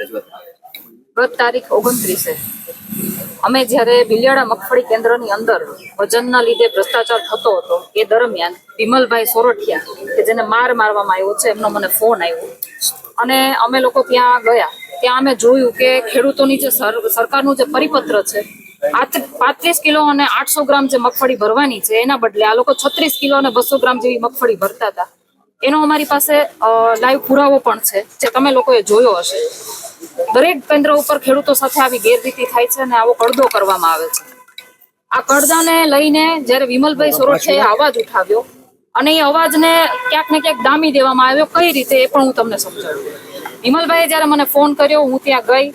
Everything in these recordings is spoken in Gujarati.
રજૂઆત ગત તારીખ ઓગણત્રીસે. અમે જ્યારે બિલિયાળા મગફળી કેન્દ્રની અંદર વજનના લીધે ભ્રષ્ટાચાર થતો હતો, એ દરમિયાન વિમલભાઈ સોરઠિયા, કે જેને માર મારવામાં આવ્યો છે, એમનો મને ફોન આવ્યો. અને અમે લોકો ત્યાં ગયા. ત્યાં અમે જોયું કે ખેડૂતોની જે સર- સરકારનું જે પરિપત્ર છે પાંત્રીસ કિલો અને આઠસો ગ્રામ જે મગફળી ભરવાની છે, એના બદલે આ લોકો છત્રીસ કિલો અને બસો ગ્રામ જેવી મગફળી ભરતા હતા. એનો અમારી પાસે લાઈવ પુરાવો પણ છે જે તમે લોકોએ જોયો હશે. દરેક કેન્દ્ર ઉપર ખેડૂતો સાથે આવી ગેરરીતિ થાય છે અને આવો કડદો કરવામાં આવે છે. આ કડદાને લઈને જ્યારે વિમલભાઈ સોરઠિયાએ અવાજ ઉઠાવ્યો અને એ અવાજને ક્યાંક ને ક્યાંક દામી દેવામાં આવ્યો કઈ રીતે એ પણ હું તમને સમજાવું. વિમલભાઈએ જ્યારે મને ફોન કર્યો હું ત્યાં ગઈ.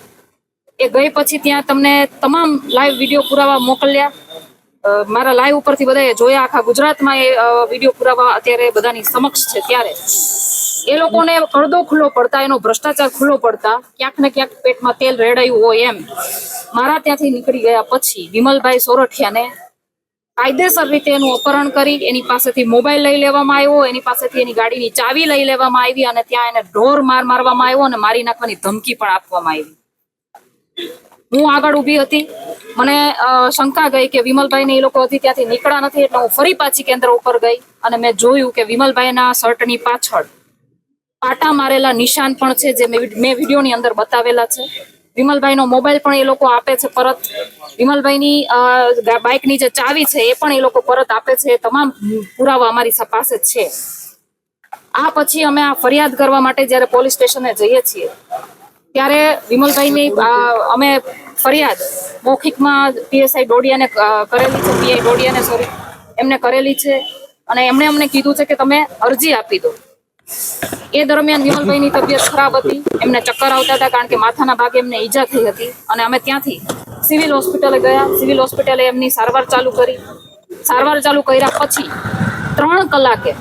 એ ગઈ પછી ત્યાં તમને તમામ લાઈવ વીડિયો પુરાવા મોકલ્યા. મારા લાઈવ ઉપરથી બધાએ જોયા, આખા ગુજરાતમાં એ વીડિયો પુરાવા અત્યારે બધાની સમક્ષ છે ત્યારે. એ લોકોને કડદો ખુલ્લો પડતા, એનો ભ્રષ્ટાચાર ખુલ્લો પડતા, ક્યાંક ને ક્યાંક પેટમાં તેલ રેડાયું હોય એમ. મારા ત્યાંથી નીકળી ગયા પછી વિમલભાઈ સોરઠિયાને કાયદેસર રીતે એનું અપહરણ કરી, એની પાસેથી મોબાઈલ લઈ લેવામાં આવ્યો, એની પાસેથી એની ગાડીની ચાવી લઈ લેવામાં આવી અને ત્યાં એને ઢોર માર મારવામાં આવ્યો અને મારી નાખવાની ધમકી પણ આપવામાં આવી. હું આગળ ઊભી હતી. મને શંકા ગઈ કે વિમલભાઈ ને એ લોકો હજી ત્યાંથી નીકળ્યા નથી, એટલે હું ફરી પાછી કેન્દ્ર ઉપર ગઈ અને મેં જોયું કે વિમલભાઈના શર્ટની પાછળ પાટા મારેલા નિશાન પણ છે, જે મેં વિડીયોની અંદર બતાવેલા છે. વિમલભાઈનો મોબાઈલ પણ એ લોકો આપે છે, પરત વિમલભાઈની બાઇકની જે ચાવી છે, એ પણ એ લોકો પરત આપે છે તમામ પુરાવા અમારી પાસે છે. આ પછી અમે આ ફરિયાદ કરવા માટે જ્યારે પોલીસ સ્ટેશને જઈએ છીએ ત્યારે વિમલભાઈની અમે ફરિયાદ મૌખિકમાં પીએસઆઈ ડોડિયાને કરેલી છે, પીઆઈ ડોડિયાને સોરી, એમને કરેલી છે. અને એમણે અમને કીધું છે કે તમે અરજી આપી દો. એ દરમિયાન વિમલભાઈની તબિયત ખરાબ હતી. એમને ચક્કર આવતા હતા કારણ કે માથાના ભાગે એમને ઈજા થઈ હતી. અને અમે ત્યાંથી સિવિલ હોસ્પિટલે ગયા. સિવિલ હોસ્પિટલે એમની સારવાર ચાલુ કરી. સારવાર ચાલુ કર્યા પછી ત્રણ કલાકે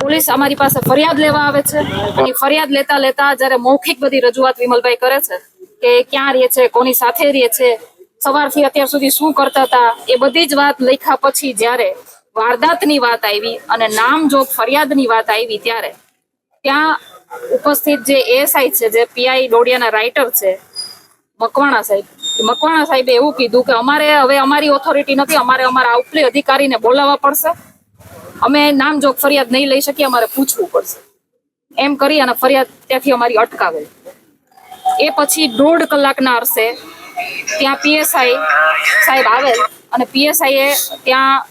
પોલીસ અમારી પાસે ફરિયાદ લેવા આવે છે અને ફરિયાદ લેતા લેતા જ્યારે મૌખિક બધી રજૂઆત વિમલભાઈ કરે છે કે ક્યાં રહે છે, કોની સાથે રહે છે, સવારથી અત્યાર સુધી શું કરતા હતા, એ બધી જ વાત લખ્યા પછી જ્યારે વારદાતની વાત આવી અને નામ જો ફરિયાદની વાત આવી ત્યારે ત્યાં ઉપસ્થિત જે એએસઆઈ છે, જે પીઆઈ ડોડિયાના રાઇટર છે, મકવાણા સાહેબ મકવાણા સાહેબે એવું કીધું કે અમારે હવે અમારી ઓથોરિટી નથી, અમારે અમારા ઉપલી અધિકારીને બોલાવવા પડશે. અમે નામ જોગ ફરિયાદ નહીં લઈ શકીએ, અમારે પૂછવું પડશે. એમ કરી અને ફરિયાદ ત્યાંથી અમારી અટકાવેલ. એ પછી દોઢ કલાકના અરસે ત્યાં પીએસઆઈ સાહેબ આવેલ અને પીએસઆઈ એ ત્યાં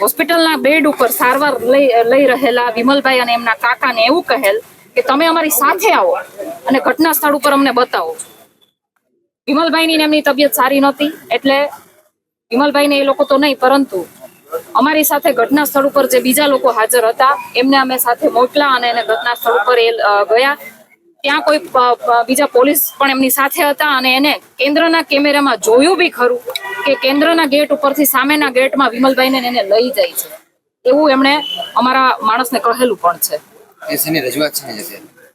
હોસ્પિટલના બેડ ઉપર સારવાર લઈ લઈ રહેલા વિમલભાઈ અને એમના કાકાને એવું કહેલ કે તમે અમારી સાથે આવો અને ઘટના સ્થળ ઉપર અમને બતાવો. વિમલભાઈની એમની તબિયત સારી નહોતી એટલે વિમલભાઈને એ લોકો તો નહીં, પરંતુ અમારી સાથે ઘટના સ્થળ ઉપર જે બીજા લોકો હાજર હતા એમને અમે સાથે મોકલા અને એને ઘટના સ્થળ ઉપર એ ગયા. ત્યાં કોઈ બીજા પોલીસ પણ એમની સાથે હતા અને એને કેન્દ્રના કેમેરામાં જોયું બી ખરું કે કેન્દ્રના ગેટ ઉપરથી સામેના ગેટમાં વિમલભાઈને એને લઈ જાય છે. એવું એમણે અમારા માણસને કહેલું પણ છે?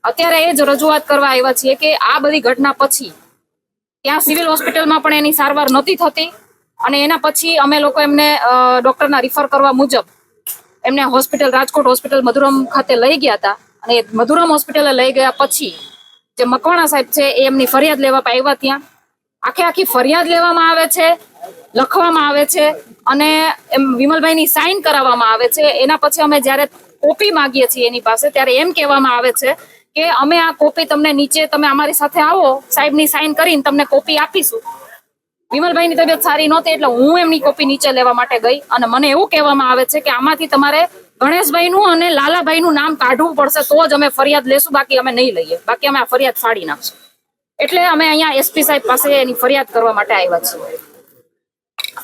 અત્યારે એ જ રજૂઆત કરવા આવ્યા છીએ કે આ બધી ઘટના પછી ત્યાં સિવિલ હોસ્પિટલમાં પણ એની સારવાર નહોતી થતી. અને એના પછી અમે લોકો એમને ડોક્ટરના રિફર કરવા મુજબ એમને હોસ્પિટલ રાજકોટ હોસ્પિટલ મધુરમ ખાતે લઈ ગયા હતા. અને મધુરમ હોસ્પિટલે લઈ ગયા પછી જે મકવાણા સાહેબ છે એ એમની ફરિયાદ લેવા આવ્યા ત્યાં. આખે આખી ફરિયાદ લેવામાં આવે છે, લખવામાં આવે છે અને એમ વિમલભાઈની સાઇન કરાવવામાં આવે છે. એના પછી અમે જ્યારે કોપી માંગીએ છીએ એની પાસે, ત્યારે એમ કહેવામાં આવે છે કે અમે આ કોપી તમને નીચે તમે અમારી સાથે આવો, સાહેબની સાઇન કરીને તમને કોપી આપીશું. વિમલભાઈની તબિયત સારી નહોતી એટલે હું એમની કોપી નીચે લેવા માટે ગઈ અને મને એવું કહેવામાં આવે છે કે આમાંથી તમારે ગણેશભાઈનું અને લાલાભાઈનું નામ કાઢવું પડશે, તો જ અમે ફરિયાદ લેશું, બાકી અમે નહીં લઈએ. બાકી અમે આ ફરિયાદ ફાડી નાખશું. એટલે અમે અહીંયા એસપી સાહેબ પાસે એની ફરિયાદ કરવા માટે આવ્યા છીએ.